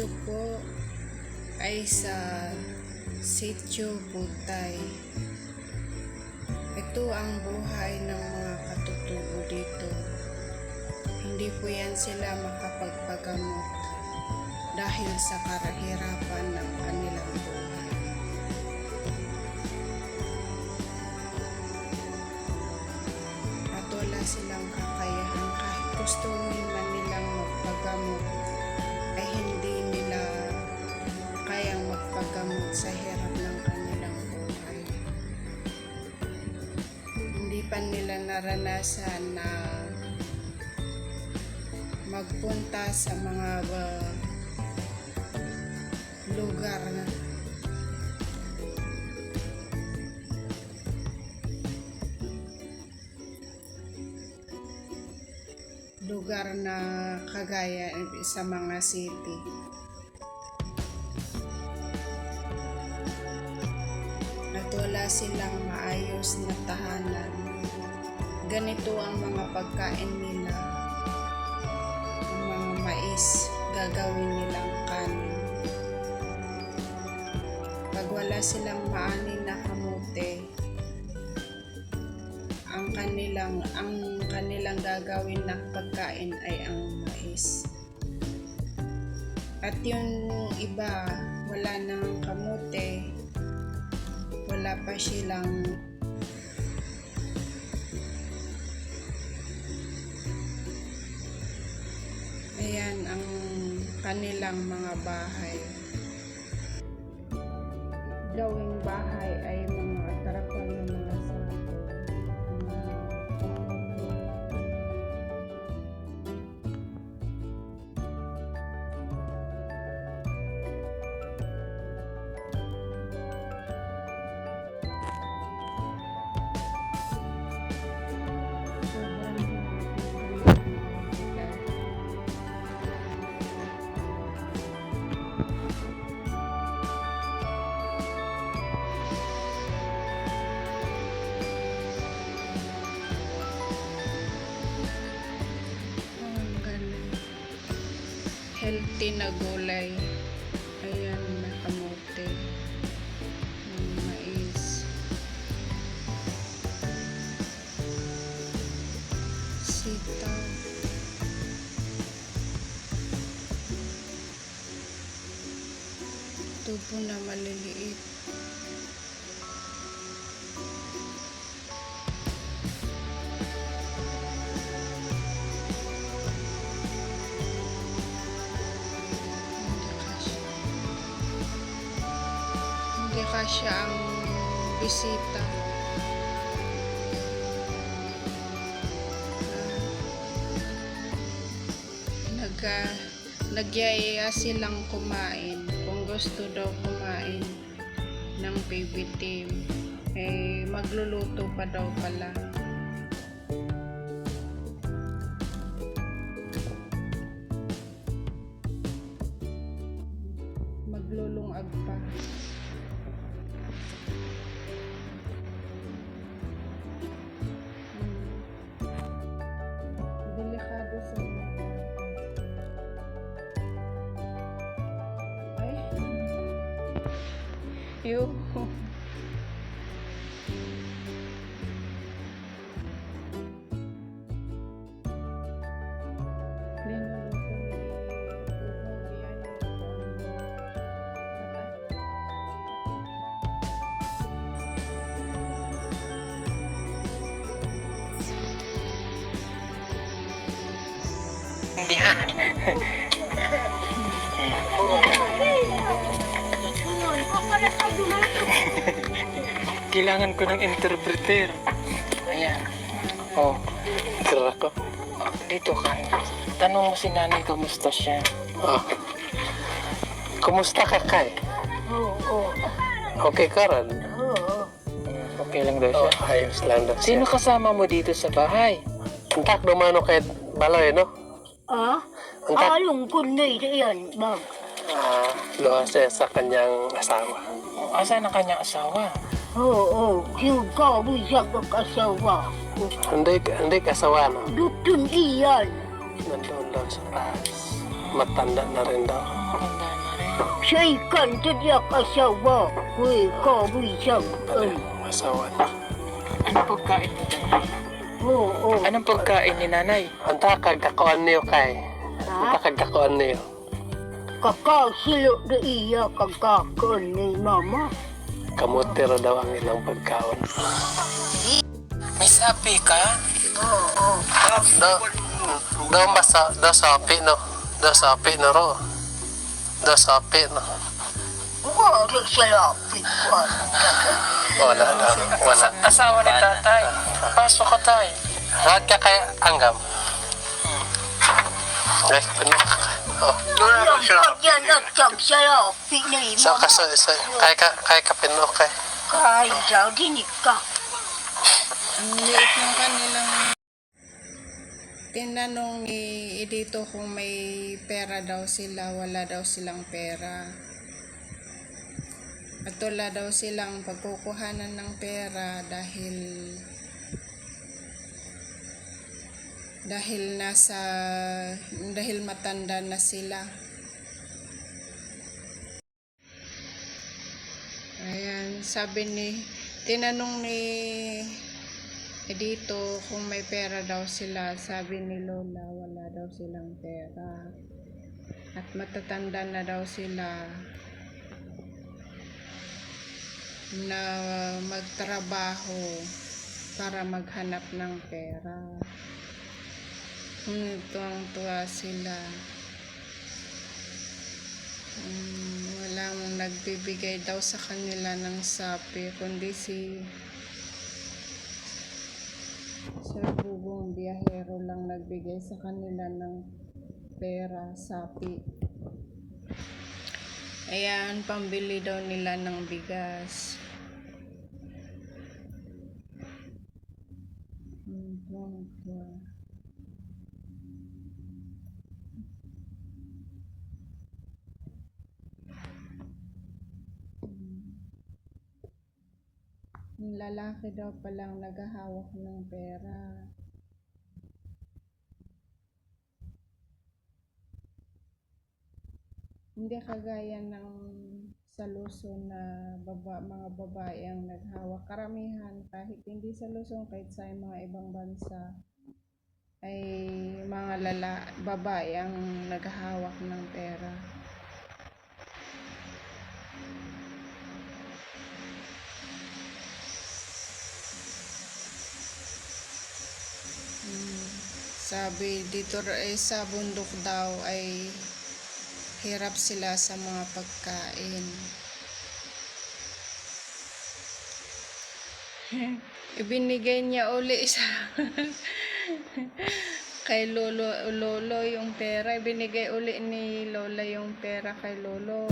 Ito po ay sa Sitio Butay. Ito ang buhay ng mga katutubo dito. Hindi po yan sila makapagpagamot dahil sa karahirapan ng kanilang buhay. At wala silang kakayahan kahit gusto man nilang magpagamot ay hindi magpagamot sa hirap ng kanilang buhay. Hindi pa nila naranasan na magpunta sa mga uh, lugar na lugar na kagaya sa mga city. Silang maayos na tahanan. Ganito ang mga pagkain nila. Ang mga mais, gagawin nilang kanin. Pag wala silang maanin na kamote, ang kanilang ang kanilang gagawin na pagkain ay ang mais. At yung iba, wala nang kamote, wala pa silang Ayan ang kanilang mga bahay. Gawing bahay ay Healthy na gulay. Ayan, na kamote. Yung mais. Sitaw. Tubo na maliliit. Kasya ang bisita. nag nagyaya silang kumain. Kung gusto daw kumain ng baby team eh magluluto pa daw pala. Maglulungag pa Ew. Linulong ko ni Bruno Bian. Hindi ha. Kailangan ko ng interpreter. Ayan. Oh, tira ko. Dito ka. Tanong mo si nanay kumusta siya. Oh. Kumusta ka kay? Oo, oo. Okay ka rin? Oo. Okay lang daw siya. ayos lang daw Sino kasama mo dito sa bahay? Antak dumano kay Baloy, no? Ah? Antak, Along kunay na yan, bag. Ah, luha siya sa kanyang asawa. Asa ang kanyang asawa? Oo, oo. Yung kawi siya kakasawa. Hindi, hindi kasawa, no? Dutun iyan. Nandoon daw sa taas. Matanda na rin daw. Handa na rin. Siya'y kanta diyak asawa. Kuy kawisang an. Asawa na. Anong pagkain ni nanay? Oo. Anong pagkain ni nanay? Ang takag dakuan niyo kay. Ang Ha? takag dakuan niyo. Kakasilo na iya kagkakon ni mama. Kamuti ra daw ang ilang pagkaon. May sapi ka? Oo. Do, do masa, do sapi no. Do sapi no ro. Do sapi no. Wala sa lapit ko. Wala na. Wala. Asawa ni tatay. Pasok ka tay. Wag ka kay anggam. Eh, ano? Oh. Yan at siyang sa kaso, so, kay ka, kay ka pino kay. Kahit daw dinig ka. Ang liit ng kanilang tinanong ni Edito kung may pera daw sila, wala daw silang pera. At wala daw silang pagkukuhanan ng pera dahil dahil nasa dahil matanda na sila. Ayan, sabi ni tinanong ni Edito kung may pera daw sila, sabi ni Lola wala daw silang pera. At matatanda na daw sila na magtrabaho para maghanap ng pera. Tuwang-tuwa sila. Hmm, walang nagbibigay daw sa kanila ng sapi, kundi si Sir Bubong Biyahero lang nagbigay sa kanila ng pera, sapi. Ayan, pambili daw nila ng bigas. Hmm, Yung lalaki daw palang naghahawak ng pera. Hindi kagaya ng sa Luzon na baba, mga babae ang naghawak. Karamihan, kahit hindi sa Luzon, kahit sa mga ibang bansa, ay mga lala, babae ang naghahawak ng pera. Sabi dito ay sa bundok daw ay hirap sila sa mga pagkain. Ibinigay niya uli sa kay lolo lolo yung pera. Ibinigay uli ni lola yung pera kay lolo.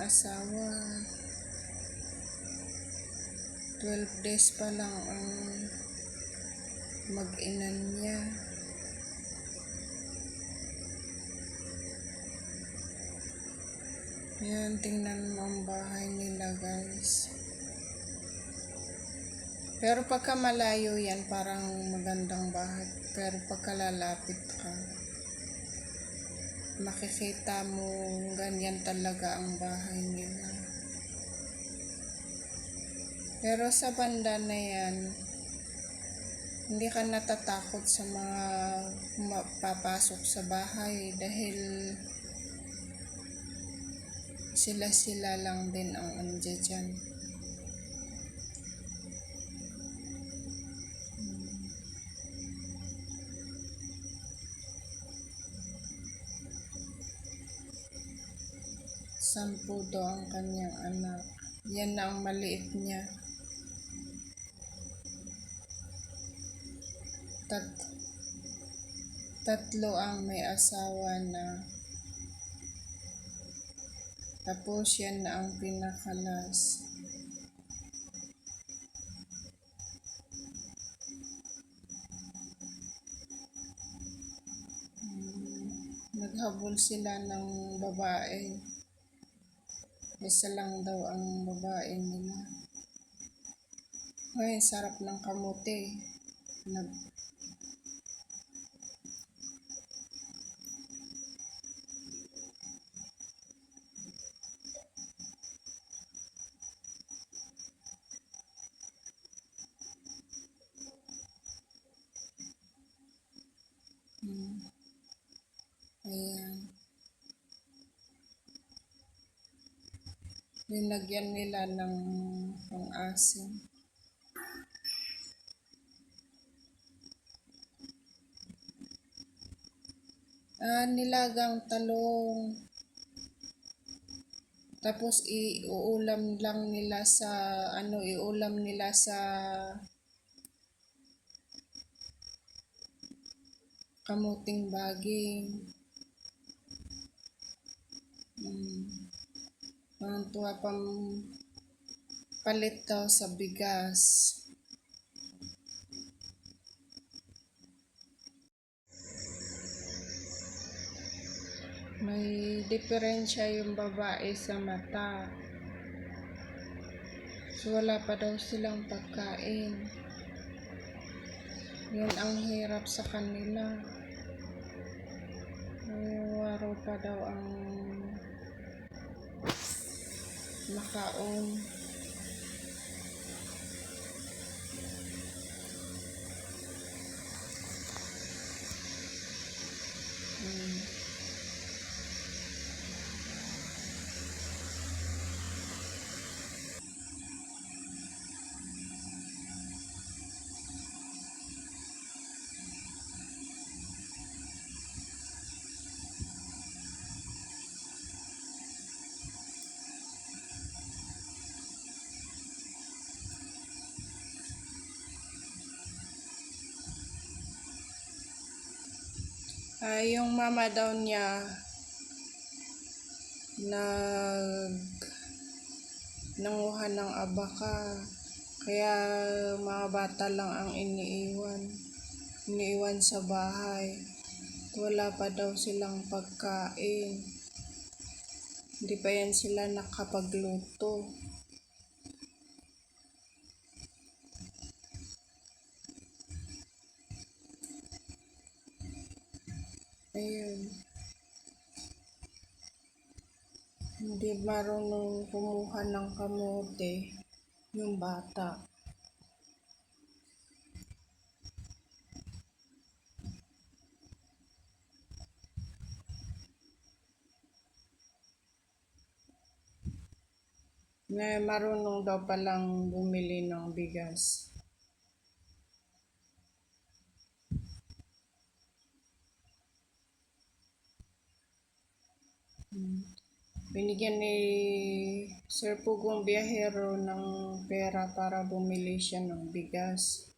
Asawa. 12 days pa lang ang mag-inan niya. Yan, tingnan mo ang bahay nila guys. Pero pagka malayo yan, parang magandang bahay. Pero pagka lalapit ka, makikita mo ganyan talaga ang bahay nila. Pero sa banda na yan, hindi ka natatakot sa mga papasok sa bahay dahil Sila-sila lang din ang andyan dyan. Sampu daw ang kanyang anak. Yan na ang maliit niya. Tat tatlo ang may asawa na. Tapos yan na ang pinakalas. Hmm, Naghabol sila ng babae. Isa lang daw ang babae nila. Ay, sarap ng kamote. Nag Nilagyan nila ng pang-asim. Ah, nilagang talong. Tapos iuulam lang nila sa ano, iulam nila sa kamuting baging. Hmm. Tuwa pang palit daw sa bigas. May diferensya yung babae sa mata. So, wala pa daw silang pagkain. Yun ang hirap sa kanila. May waro pa daw ang makaon. Ah, yung mama daw niya nag nanguha ng abaka. Kaya mga bata lang ang iniiwan. Iniiwan sa bahay. Wala pa daw silang pagkain. Hindi pa yan sila nakapagluto. Marunong kumuha ng kamote yung bata. Na marunong daw palang bumili ng bigas. Binigyan ni Sir Pugong Biyahero ng pera para bumili siya ng bigas.